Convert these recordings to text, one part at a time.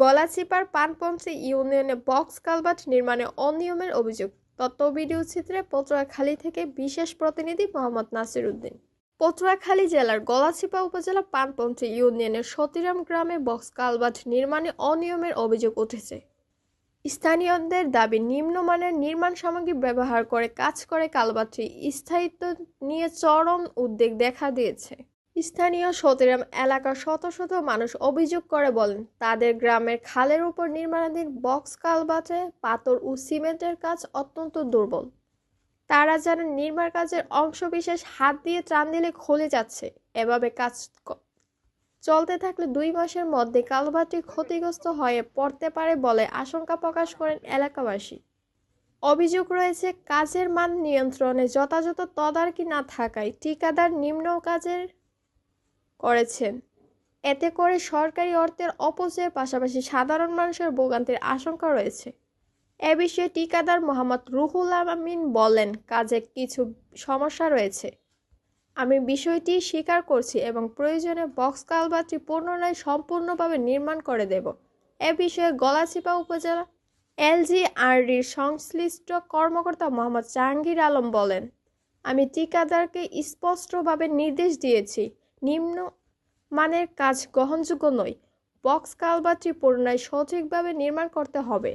গলাচিপার পানপঞ্চি ইউনিয়নে box culvert নির্মাণে অনিয়মের অভিযোগ। তথ্য ভিডিও চিত্রে পটুয়াখালী থেকে বিশেষ প্রতিনিধি মোহাম্মদ নাসির উদ্দিন পটুয়াখালী জেলার গলাচিপা উপজেলা পানপঞ্চি ইউনিয়নের সতীরাম গ্রামে বক্স কালভার্ট নির্মাণে অনিয়মের অভিযোগ উঠেছে। স্থানীয়দের দাবি, নিম্নমানের নির্মাণ সামগ্রী ব্যবহার করে কাজ করে কালভার্টটি স্থায়িত্ব নিয়ে চরম উদ্বেগ দেখা দিয়েছে। স্থানীয় সতীরাম এলাকার শত শত মানুষ অভিযোগ করে বলেন, তাদের গ্রামের খালের উপর নির্মাণাধীন বক্স কালভার্টে পাথর ও সিমেন্টের কাজ অত্যন্ত দুর্বল। তারা জানেন, নির্মাণ কাজের অংশবিশেষ হাত দিয়ে টান দিলে খুলে যাচ্ছে। এভাবে কাজ চলতে থাকলে দুই মাসের মধ্যে কালভার্টটি ক্ষতিগ্রস্ত হয়ে পড়তে পারে বলে আশঙ্কা প্রকাশ করেন এলাকাবাসী। অভিযোগ রয়েছে, কাজের মান নিয়ন্ত্রণে যথাযথ তদারকি না থাকায় ঠিকাদার নিম্ন কাজের করেছেন এতে করে সরকারি অর্থের অপচয়ের পাশাপাশি সাধারণ মানুষের ভোগান্তির আশঙ্কা রয়েছে। এ বিষয়ে টিকাদার মোহাম্মদ রুহুল আমিন বলেন, কাজে কিছু সমস্যা রয়েছে। আমি বিষয়টি স্বীকার করছি এবং প্রয়োজনে বক্স কালভার্টটি পুনরায় সম্পূর্ণভাবে নির্মাণ করে দেব। এ বিষয়ে গলাচিপা উপজেলা এলজিআরডির সংশ্লিষ্ট কর্মকর্তা মোহাম্মদ জাহাঙ্গীর আলম বলেন, আমি ঠিকাদারকে স্পষ্টভাবে নির্দেশ দিয়েছি নিম্ন মানের কাজ গ্রহণযোগ্য নয়। বক্স কালভার্টটি পুনরায় সঠিকভাবে নির্মাণ করতে হবে।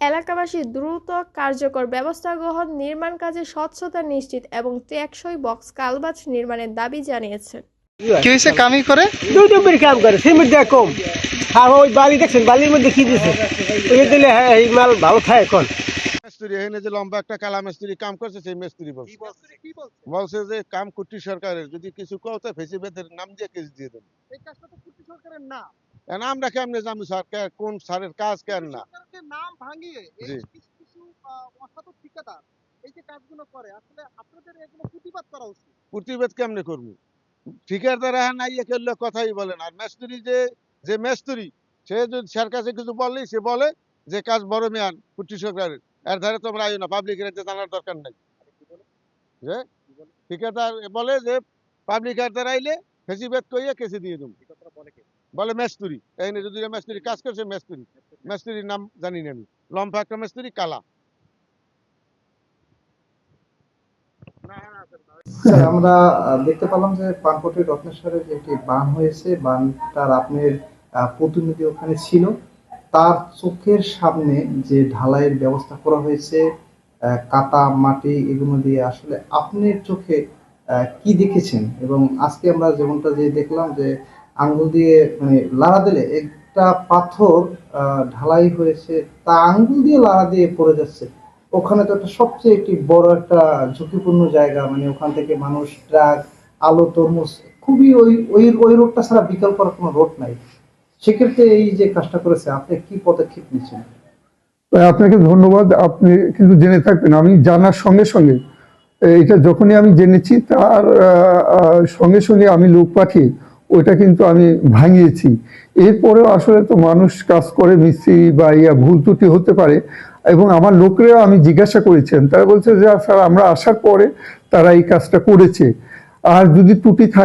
এলাকাবাসী দ্রুত কার্যকর ব্যবস্থা গ্রহণ নির্মাণ কাজে স্বচ্ছতা নিশ্চিত এবং টেকসই বক্স কালভার্ট নির্মাণের দাবি জানিয়েছেন। কি হয়েছে? কামি করে? দুই কাম করে সিমেন্ট দেয় কম। আর ওই বালি দেখছেন বালির মধ্যে কি দিছে? ওই দিলে হ্যাঁ এই মাল ভালো থাকে এখন। মিস্ত্রি এখানে যে লম্বা একটা কালা মিস্ত্রি কাম করছে সেই মিস্ত্রি বলছে। বলছে? যে কাম কুটি সরকারের যদি কিছু কও তো ফেসিবেদের নাম দিয়ে কেস দিয়ে দেন এই কাজটা তো কুটি সরকারের না। এখন আমরা কেমনে জানি সরকার কোন সারের কাজ কেন না? নাম ভাঙিয়ে কিছু কিছু অসাধু ঠিকাদার এই যে কাজগুলো করে আসলে আপনাদের এগুলো প্রতিবাদ করা উচিত। প্রতিবেদ কেমনে করব? ঠিকাদার হ্যাঁ নাই করলে কথাই বলেন আর মেস্তুরি যে যে মেস্তুরি সে যদি স্যার কাছে কিছু বললেই সে বলে যে কাজ বড় মেয়ান কুটি সরকারের। এর ধারে তোমরা আইও না পাবলিকের এতে জানার দরকার নাই। যে ঠিকাদার বলে যে পাবলিক এর দ্বারা আইলে ফেসিবেদ কইয়ে কেসে দিয়ে দেবো। বলে মেস্তুরি। এখানে যদি মেস্তুরি কাজ করছে মেস্তুরি। মেস্তুরির নাম জানি না আমি। লম্বা একটা মেস্তুরি কালা। আমরা দেখতে পেলাম যে পানপটি রত্নেশ্বরে যে একটি বান হয়েছে বানটার আপনার প্রতিনিধি ওখানে ছিল। তার চোখের সামনে যে ঢালাইয়ের ব্যবস্থা করা হয়েছে কাতা মাটি এগুলো দিয়ে আসলে আপনার চোখে কি দেখেছেন? এবং আজকে আমরা যেমনটা যে দেখলাম যে আঙ্গুল দিয়ে মানে লাড়া দিলে একটা পাথর ঢালাই হয়েছে, তা আঙ্গুল দিয়ে লাড়া দিয়ে পড়ে যাচ্ছে। ওখানে তো একটা সবচেয়ে একটি বড় একটা ঝুঁকিপূর্ণ জায়গা মানে ওখান থেকে মানুষ, ট্রাক, আলো, তরমুজ, খুবই ওই ওই ওই রোডটা ছাড়া বিকল্প কোনো রোড নাই। সেক্ষেত্রে এই যে কাজটা করেছে, আপনি কি পদক্ষেপ নিচ্ছেন? আপনাকে ধন্যবাদ। আপনি কিন্তু জেনে থাকবেন, আমি জানার সঙ্গে সঙ্গে এটা যখনই আমি জেনেছি, তার সঙ্গে সঙ্গে আমি লোক পাঠিয়ে, ওইটা কিন্তু আমি ভাঙিয়েছি। এরপরেও আসলে তো মানুষ কাজ করে, মিস্ত্রি বা ইয়া, ভুল ত্রুটি হতে পারে, এবং আমার লোকরেও আমি জিজ্ঞাসা করেছেন, তারা বলছে যে, স্যার, আমরা আসার পরে তারা এই কাজটা করেছে। আর যদি ত্রুটি থাকে